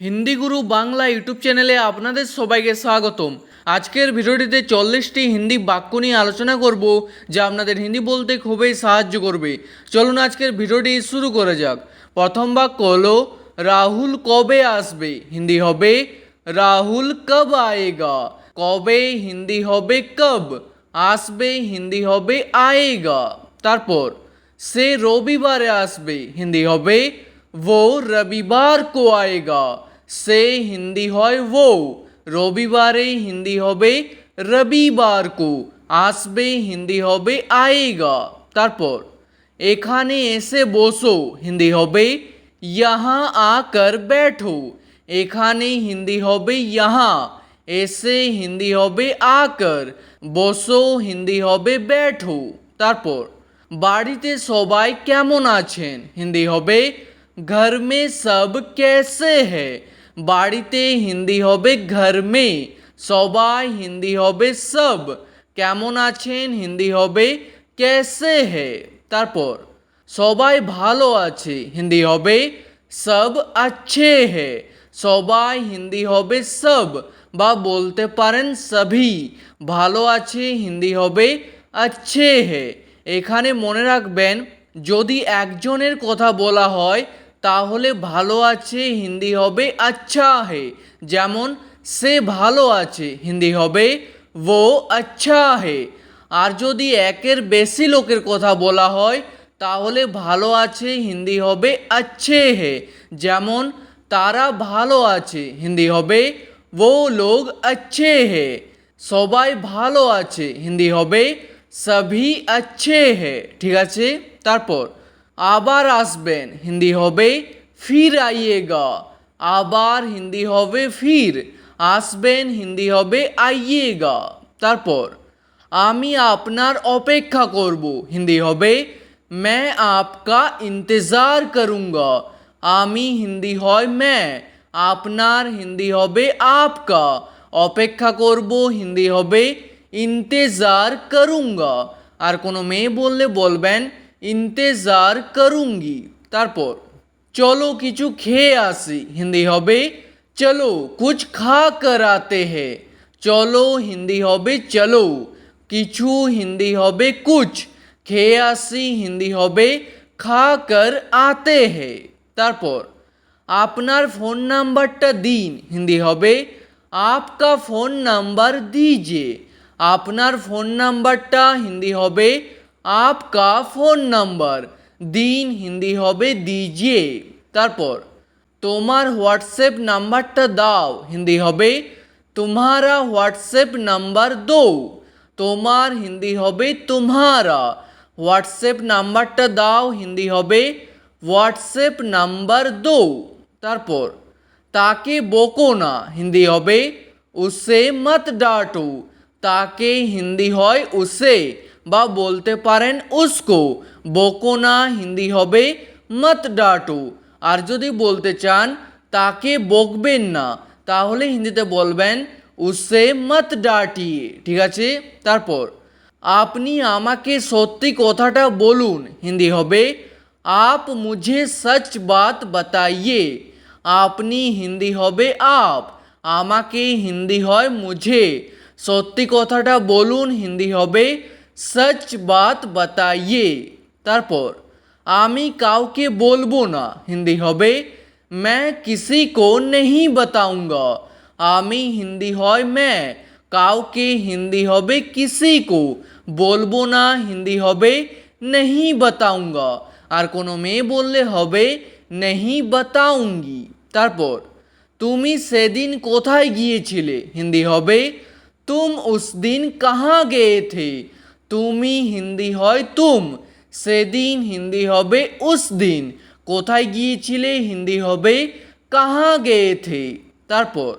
হিন্দি গুরু Bangla YouTube চ্যানেলে আপনাদের সবাইকে স্বাগতম। আজকের ভিডিওটিতে চল্লিশটি হিন্দি বাক্য নিয়ে আলোচনা করব, যা আপনাদের হিন্দি বলতে খুবই সাহায্য করবে। চলুন আজকের ভিডিওটি শুরু করা যাক। প্রথম বাক্য হলো, রাহুল কবে আসবে? হিন্দি হবে, রাহুল কব আয়েগা? কবে? হিন্দি হবে, কব? আসবে? হিন্দি হবে, আয়েগা? তারপর, সে রবিবারে আসবে? হিন্দি হবে, ও রবিবার কো আয়েগা? সে হিন্দি হয় वो রবিবারে হিন্দি হবে রবিবার কো আসবে হিন্দি হবে আয়েগা তারপর এখানে এসে বসো হিন্দি হবে यहाँ आकर बैठो এখানে হিন্দি হবে यहाँ এসে হিন্দি হবে আকার বসো হিন্দি হবে ব্যাঠো তারপর বাড়িতে সবাই কেমন আছেন হিন্দি হবে ঘর মে সব কেসে হে বাড়িতে হিন্দি হবে ঘর মে সবাই হিন্দি হবে সব। কেমন আছেন? হিন্দি হবে কেসে হে। তারপর, সবাই ভালো আছে, হিন্দি হবে সব আচ্ছে হে। সবাই হিন্দি হবে সব, বা বলতে পারেন সভি। ভালো আছে, হিন্দি হবে আচ্ছে হে। এখানে মনে রাখবেন, যদি একজনের কথা বলা হয় তাহলে ভালো আছে, হিন্দি হবে আচ্ছা হে। যেমন, সে ভালো আছে, হিন্দি হবে ও আচ্ছা হে। আর যদি একের বেশি লোকের কথা বলা হয়, তাহলে ভালো আছে, হিন্দি হবে আচ্ছে হে। যেমন, তারা ভালো আছে, হিন্দি হবে ও লোক আচ্ছে হে। সবাই ভালো আছে, হিন্দি হবে সভি আচ্ছে হে। ঠিক আছে? তারপর আবার আসবেন হিন্দি হবে ফির আইয়েগা আবার হিন্দি হবে ফির আসবেন হিন্দি হবে আইয়েগা তারপর আমি আপনার অপেক্ষা করব হিন্দি হবে मैं आपका इंतज़ार करूँगा আমি হিন্দি হয় मैं আপনার হিন্দি হবে আপকা অপেক্ষা করব হিন্দি হবে ইন্তেজার করুঙ্গা আর কোনো মেয়ে বললে বলবেন ইন্তেজার করুঙ্গি তারপর চলো কিছু খেয়ে আসি হিন্দি হবে চলো কুছ খা কর আতে হে চলো হিন্দি হবে চলো কিছু হিন্দি হবে কুছ খেয়ে আসি হিন্দি হবে খা কর আতে হে তারপর আপনার ফোন নাম্বারটা দিন হিন্দি হবে আপকা ফোন নাম্বার দিজিয়ে আপনার ফোন নাম্বারটা হিন্দি হবে আপকা ফোন নাম্বার দিন হিন্দি হবে দিজিয়ে তারপর তোমার হোয়াটসঅ্যাপ নাম্বারটা দাও হিন্দি হবে तुम्हारा হোয়াটসঅ্যাপ নাম্বার দো তোমার হিন্দি হবে तुम्हारा হোয়াটসঅ্যাপ নাম্বারটা দাও হিন্দি হবে হোয়াটসঅ্যাপ নাম্বার দো তারপর তাকে বকো না হিন্দি হবে উসে মত ডাটো তাকে হিন্দি হয় উসে বা বলতে পারেন উসকো। বকো না, হিন্দি হবে মত ডাটো আর যদি বলতে চান, তাকে বকবেন না, তাহলে হিন্দিতে বলবেন উসে মত ডাটিয়ে ঠিক আছে? তারপর, আপনি আমাকে সত্যি কথাটা বলুন, হিন্দি হবে, আপ মুঝে সচ বাত বাতাইয়ে, আপনি হিন্দি হবে আপ, আমাকে হিন্দি হয় মুঝে, সত্যি কথাটা বলুন, হিন্দি হবে সচ বাত বাতাইয়ে তারপর আমি কাউকে বলবো না হিন্দি হবে मैं किसी को नहीं बताऊंगा আমি হিন্দি হয় मैं কাউকে হিন্দি হবে কিসি কো বলবো না হিন্দি হবে नहीं बताऊंगा আর কোনো মেয়ে বললে হবে नहीं बताऊंगी তারপর তুমি সেদিন কোথায় গিয়েছিলে হিন্দি হবে तुम उस दिन कहाँ गए थे তুমি হিন্দি হয় তুম, সেদিন হিন্দি হবে উস দিন। কোথায় গিয়েছিলে হিন্দি হবে, কাহা গেয়ে থে? তারপর,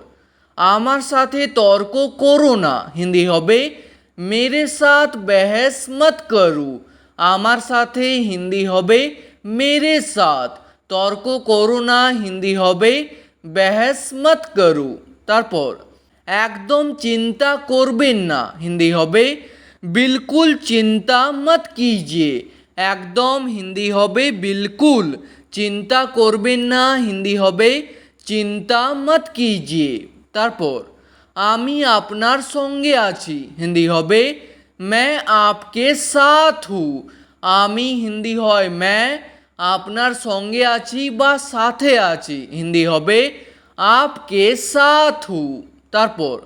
আমার সাথে তর্ক করো না, হিন্দি হবে, মেরে সাথ বেহেস মত করু। আমার সাথে হিন্দি হবে, মেরে সাথ। তর্ক করো না, হিন্দি হবে, বেহেস মত করু। তারপর, একদম চিন্তা করবেন না, হিন্দি হবে বিলকুল চিন্তা মত কিজিয়ে একদম হিন্দি হবে বিলকুল চিন্তা করবেন না হিন্দি হবে চিন্তা মত কিজিয়ে তারপর আমি আপনার সঙ্গে আছি হিন্দি হবে मैं आपके साथ हूँ আমি হিন্দি হয় मैं আপনার সঙ্গে আছি বা সাথে আছি হিন্দি হবে আপকে সাথ হু তারপর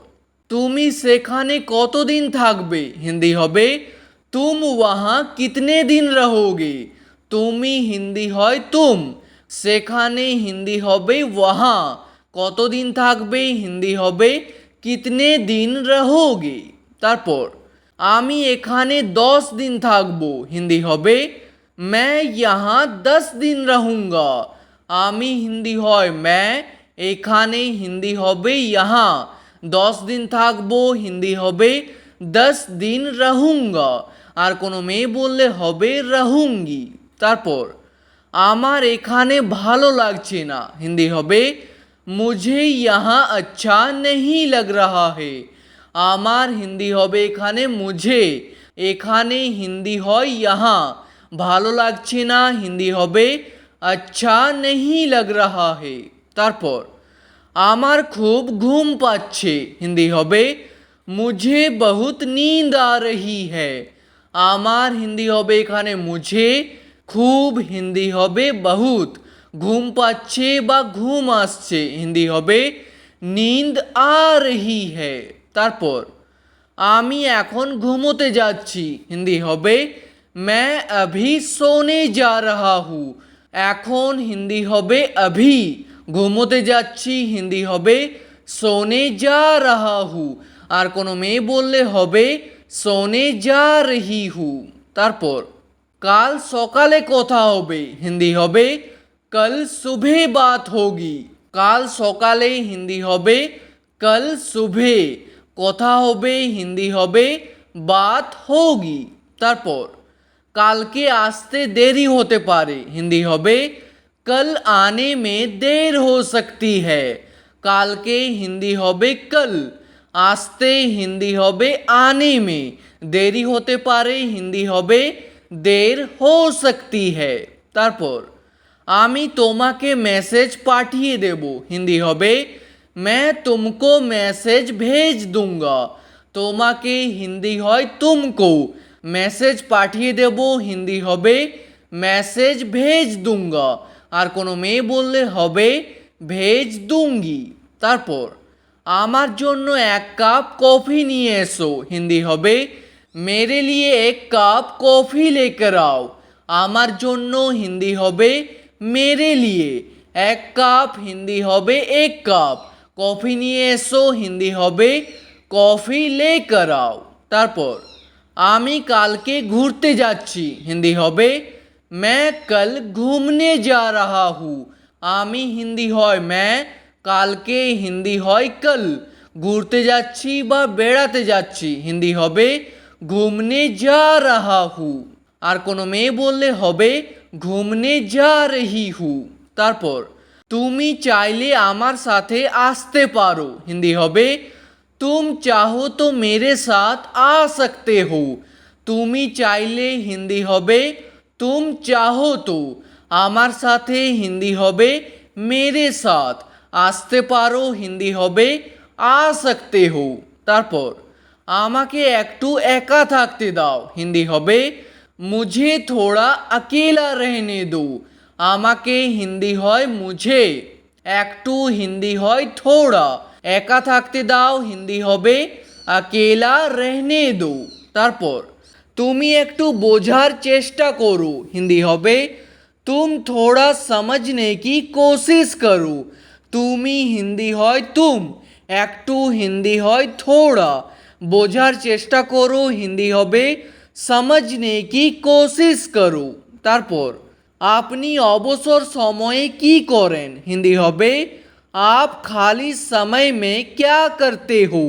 তুমি সেখানে কতদিন থাকবে হিন্দি হবে তুম ওয়াহা কিতনে দিন রহোগে তুমি হিন্দি হয় তুম সেখানে হিন্দি হবে ওয়াহা কতদিন থাকবে হিন্দি হবে কিতনে দিন রহোগে তারপর আমি এখানে দশ দিন থাকবো হিন্দি হবে मैं यहाँ দশ দিন রহুঙ্গা আমি হিন্দি হয় मैं এখানে হিন্দি হবে यहाँ দশ দিন থাকব, হিন্দি হবে, দশ দিন রাহুঙ্গা। আর কোনো মেয়ে বললে হবে রাহুঙ্গি। তারপর, আমার এখানে ভালো লাগছে না। হিন্দি হবে, মুঝে ইহা আচ্ছা নেই লাগ রাহা হে। আমার হিন্দি হবে এখানে, মুঝে। এখানে হিন্দি হয় ইহা ভালো লাগছে না, হিন্দি হবে আচ্ছা নেই লাগ রাহা হে। তারপর আমার খুব ঘুম পাচ্ছে হিন্দি হবে মুঝে বহুত নীন্দ আ রহি হ্যায় আমার হিন্দি হবে এখানে মুঝে খুব হিন্দি হবে বহুত ঘুম পাচ্ছে বা ঘুম আসছে হিন্দি হবে নিন্দ আ রহি হ্যায় তারপর আমি এখন ঘুমোতে যাচ্ছি হিন্দি হবে मैं अभी सोने जा रहा हूँ এখন হিন্দি হবে अभी ঘুমোতে যাচ্ছি, হিন্দি হবে, সোনে যা রাহা হু আর কোনো মেয়ে বললে হবে, সোনে যা রহি হু তারপর, কাল সকালে কথা হবে। হিন্দি হবে, কাল সুবে বাত হোগি। কাল সকালে হিন্দি হবে, কাল সুবে কথা হবে, হিন্দি হবে, বাত হোগি। তারপর, কালকে আসতে দেরি হতে পারে। হিন্দি হবে कल आने में देर हो सकती है কালকে হিন্দি হবে কল আসতে হিন্দি হবে আনে মে দেরি হতে পারে হিন্দি হবে দের হো সকতি है তারপর আমি তোমাকে মেসেজ পাঠিয়ে দেব হিন্দি হবে मैं तुमको मैसेज भेज दूंगा তোমাকে হিন্দি হয় তুমকো মেসেজ পাঠিয়ে দেব হিন্দি হবে মেসেজ ভেজ দুঙ্গা আর কোনো মেয়ে বললে হবে ভেজ দুঙ্গি। তারপর, আমার জন্য এক কাপ কফি নিয়ে এসো। হিন্দি হবে, মেরে লিয়ে এক কাপ কফি লেকর আও আমার জন্য হিন্দি হবে, মেরে লিয়ে এক কাপ। হিন্দি হবে, এক কাপ কফি নিয়ে এসো। হিন্দি হবে, কফি লেকর আও তারপর, আমি কালকে ঘুরতে যাচ্ছি। হিন্দি হবে मैं कल घूमने जा रहा हूँ আমি হিন্দি হয় मैं কালকে হিন্দি হয় কল ঘুরতে যাচ্ছি বা বেড়াতে যাচ্ছি হিন্দি হবে ঘুমনে যা রাহা হু আর কোনো মেয়ে বললে হবে ঘুমনে যা রহি হু তারপর তুমি চাইলে আমার সাথে আসতে পারো হিন্দি হবে तुम चाहो तो मेरे साथ आ सकते हो তুমি চাইলে হিন্দি হবে তুম চাহো তো আমার সাথে হিন্দি হবে মেরে সাথ আসতে পারো হিন্দি হবে আ সকতে হো তারপর আমাকে একটু একা থাকতে দাও হিন্দি হবে মুঝে থোড়া আকেলা রহনে দো আমাকে হিন্দি হয় মুঝে একটু হিন্দি হয় থোড়া একা থাকতে দাও হিন্দি হবে আকেলা রহনে দো তারপর তুমি একটু বোঝার চেষ্টা করো হিন্দি হবে তুম থোড়া সমঝনে কি কোশিশ করো তুমি হিন্দি হয় তুম একটু হিন্দি হয় থোড়া বোঝার চেষ্টা করো হিন্দি হবে সমঝনে কি কোশিশ করো তারপর আপনি অবসর সময়ে কি করেন হিন্দি হবে आप खाली समय में क्या करते हो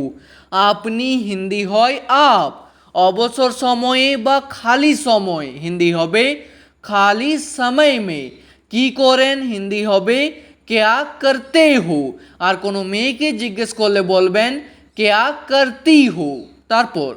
আপনি হিন্দি হয় আপ অবসর সময়ে বা খালি সময়? হিন্দি হবে, খালি সময় মে। কি করেন? হিন্দি হবে, কেয়া করতে হো? আর কোনো মেয়েকে জিজ্ঞেস করলে বলবেন, কেয়া করতি হো? তারপর,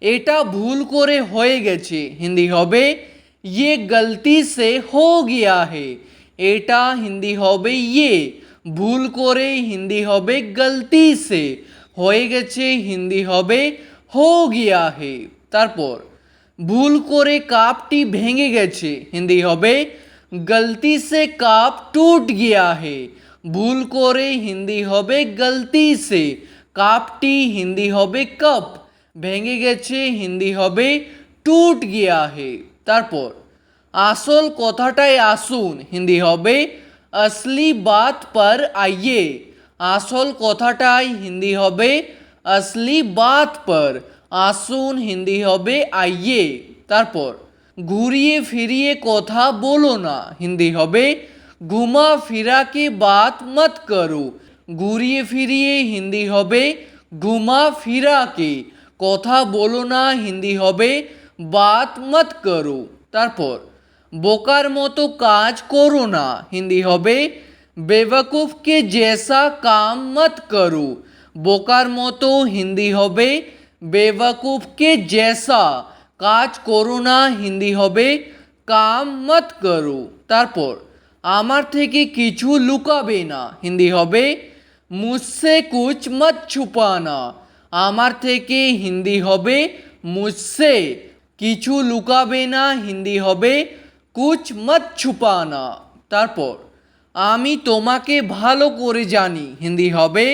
এটা ভুল করে হয়ে গেছে। হিন্দি হবে ইয়ে গলতি সে হো গিয়া হে। এটা হিন্দি হবে ইয়ে। ভুল করে হিন্দি হবে, গলতি সে। হয়ে গেছে, হিন্দি হবে গিয়া হে তারপর ভুল করে কাপটি ভেঙে গেছে হিন্দি হবে গলতি সে কাপ টুট গিয়া হে ভুল করে হিন্দি হবে গলতি সে কাপটি হিন্দি হবে কাপ ভেঙে গেছে হিন্দি হবে টুট গিয়া হে তারপর আসল কথাটাই আসুন হিন্দি হবে আসলি বাত পর আইয়ে আসল কথাটাই হিন্দি হবে असली बात पर आसुन हिंदी हबे, आइए। तारपर, घूरिए फिरिए कथा बोलो ना, हिंदी हबे। घुमा फिरा के बात मत करो, घूरिए फिरिए हिंदी हबे। घुमा फिरा के कथा बोलो ना, हिंदी हबे। बात मत करो। तारपर, बोकार मतो काज करो ना, हिंदी हबे। बेवकूफ़ के जैसा काम मत करो বোকার মতো হিন্দি হবে বেওয়াকুফকে জেসা, কাজ করো না, হিন্দি হবে, কাম মত করো। তারপর, আমার থেকে কিছু লুকাবে না, হিন্দি হবে মুসে কুচ মত ছুপানা। আমার থেকে হিন্দি হবে মুসে কিছু লুকাবে না, হিন্দি হবে কুচ মত ছুপানা। তারপর, আমি তোমাকে ভালো করে জানি, হিন্দি হবে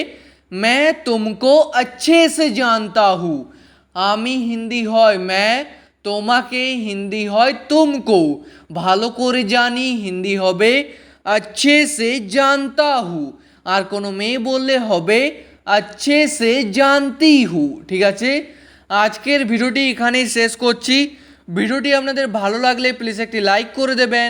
मैं तुमको अच्छे से जानता हूँ আমি হিন্দি হয় मैं তোমাকে হিন্দি হয় তুমকো ভালো করে জানি হিন্দি হবে अच्छे से जानता हूँ আর কোনো মেয়ে বললে হবে अच्छे से जानती हूँ ঠিক আছে আজকের ভিডিওটি এখানেই শেষ করছি ভিডিওটি আপনাদের ভালো লাগলে প্লিজ একটি লাইক করে দেবেন